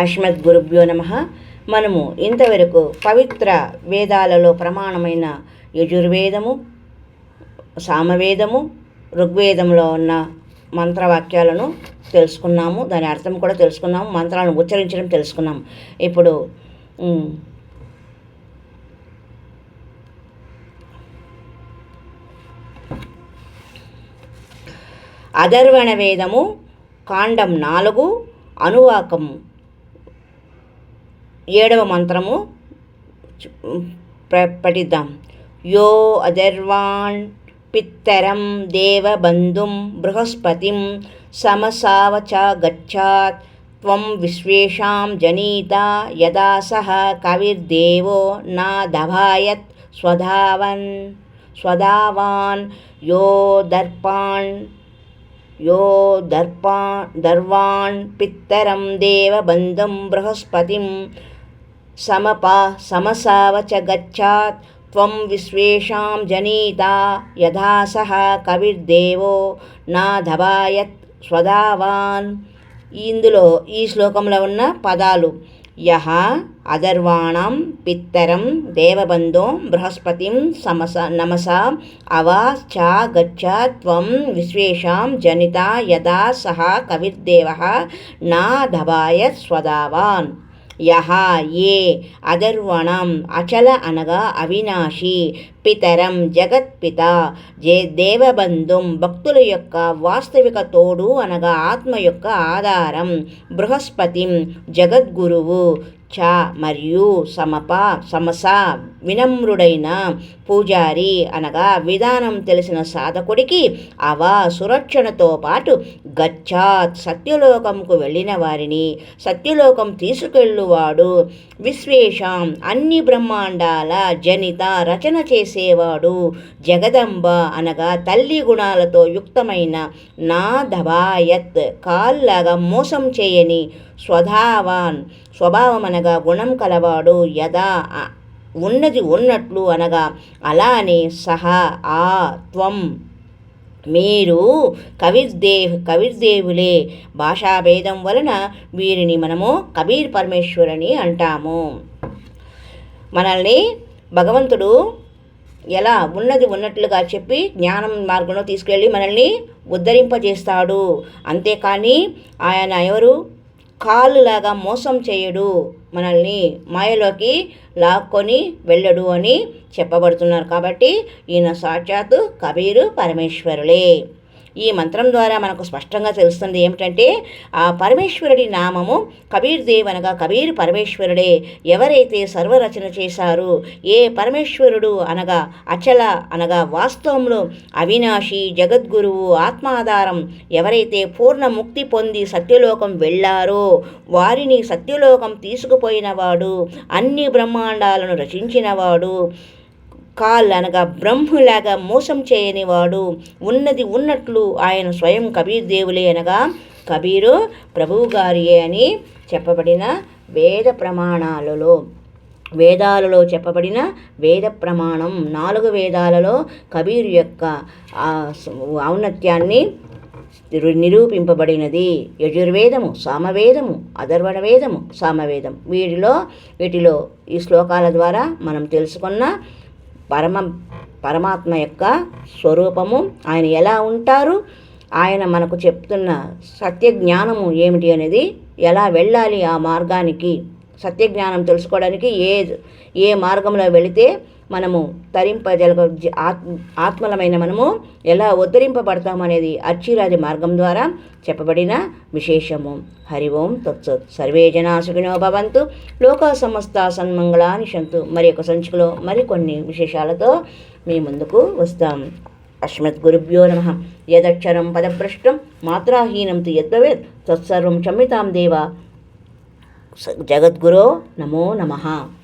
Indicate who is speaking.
Speaker 1: అశ్మద్ గురుభ్యో నమ. మనము ఇంతవరకు పవిత్ర వేదాలలో ప్రమాణమైన యజుర్వేదము సామవేదము ఋగ్వేదంలో ఉన్న మంత్రవాక్యాలను తెలుసుకున్నాము. దాని అర్థం కూడా తెలుసుకున్నాము. మంత్రాలను ఉచ్చరించడం తెలుసుకున్నాము. ఇప్పుడు అధర్వణ వేదము కాండం నాలుగు అనువాకం ఏడవ మంత్రము పఠిద్దాం. యో అధర్వాణ్ పిత్తరం దేవబంధుం బృహస్పతిం సమసావచ గచ్చాత్ త్వం విశ్వేషాం జనీత యదా సహ కవిర్దేవో నా దభాయత్ స్వధావన్ స్వధావాన్ యో దర్పాణ్ यो दर्पा दर्वान् पित्तरं देवबन्धुं बृहस्पतिं समपा समसावच गच्छात् त्वं विश्वेषां जनीता यथा सः కవిర్దేవో నా ధబాయత్ స్వదావాన్ ఇందులో ఈ శ్లోకంలో ఉన్న పదాలు యహ అదర్వాణం పిత్తరం దేవబంధో బృహస్పతిం సమస నమస అవ చ గచ్చ త్వం విశ్వేషాం జనిత యదా సహ కవిర్దేవ నా ధబాయ స్వదావాన్ యహ ఏ అదర్వణం అచల అనగా అవినాశి పితరం జగత్పిత జే దేవబంధుం భక్తుల యొక్క వాస్తవిక తోడు అనగా ఆత్మ యొక్క ఆధారం బృహస్పతిం జగద్గురువు చ మరియు సమప సమస వినమ్రుడైన పూజారి అనగా విధానం తెలిసిన సాధకుడికి అవ సురక్షణతో పాటు గచ్చాత్ సత్యలోకంకు వెళ్ళిన వారిని సత్యలోకం తీసుకెళ్ళువాడు విశ్వేషాం అన్ని బ్రహ్మాండాల జనిత రచన చేసేవాడు జగదంబ అనగా తల్లి గుణాలతో యుక్తమైన నా దబాయత్ కాల్లాగా మోసం చేయని స్వధావాన్ స్వభావం అనగా గుణం కలవాడు యదా ఉన్నది ఉన్నట్లు అనగా అలానే సహా ఆ త్వం. మీరు కవిర్దేవ్ కవిర్దేవులే. భాషాభేదం వలన వీరిని మనము కబీర్ పరమేశ్వరుని అంటాము. మనల్ని భగవంతుడు ఎలా ఉన్నది ఉన్నట్లుగా చెప్పి జ్ఞానం మార్గంలో తీసుకెళ్ళి మనల్ని ఉద్ధరింపజేస్తాడు. అంతేకాని ఆయన ఎవరు? కాలులాగా మోసం చేయడు. మనల్ని మాయలోకి లాక్కొని వెళ్ళడు అని చెప్పబడుతున్నారు. కాబట్టి ఈయన సాక్షాత్తు కబీరు పరమేశ్వరులే. ఈ మంత్రం ద్వారా మనకు స్పష్టంగా తెలుస్తుంది ఏమిటంటే ఆ పరమేశ్వరుడి నామము కబీర్ దేవ్ అనగా కబీర్ పరమేశ్వరుడే. ఎవరైతే సర్వరచన చేశారు ఏ పరమేశ్వరుడు అనగా అచల అనగా వాస్తవంలో అవినాశి జగద్గురువు ఆత్మాధారం ఎవరైతే పూర్ణ ముక్తి పొంది సత్యలోకం వెళ్ళారో వారిని సత్యలోకం తీసుకుపోయినవాడు అన్ని బ్రహ్మాండాలను రచించినవాడు కాల్ అనగా బ్రహ్ములాగా మోసం చేయని వాడు ఉన్నది ఉన్నట్లు ఆయన స్వయం కబీర్ దేవులే అనగా కబీరు ప్రభువు గారియే అని చెప్పబడిన వేద ప్రమాణాలలో వేదాలలో చెప్పబడిన వేద ప్రమాణం నాలుగు వేదాలలో కబీర్ యొక్క ఔన్నత్యాన్ని నిరూపింపబడినది. యజుర్వేదము సామవేదము అధర్వణ వేదము సామవేదం వీటిలో వీటిలో ఈ శ్లోకాల ద్వారా మనం తెలుసుకున్న పరమ పరమాత్మ యొక్క స్వరూపము. ఆయన ఎలా ఉంటారు? ఆయన మనకు చెప్తున్న సత్య జ్ఞానము ఏమిటి అనేది ఎలా వెళ్ళాలి ఆ మార్గానికి? సత్య జ్ఞానం తెలుసుకోవడానికి ఏ ఏ మార్గంలో వెళితే మనము తరింపజల ఆత్- ఆత్మలమైన మనము ఎలా ఉద్ధరింపబడతామనేది అచ్చిరాది మార్గం ద్వారా చెప్పబడిన విశేషము. హరి ఓం తత్సత్. సర్వే జనా భవంతు. లోకా సమస్త సన్మంగళాని శంతు. మరి ఒక సంచికలో మరికొన్ని విశేషాలతో మీ ముందుకు వస్తాం. అస్మత్ గురుభ్యో నమ. యదక్షరం పదభ్రష్టం మాత్రాహీనం తు యద్భవేత్. తత్సర్వం క్షమ్యతాం దేవ. జగద్గురో నమో నమః.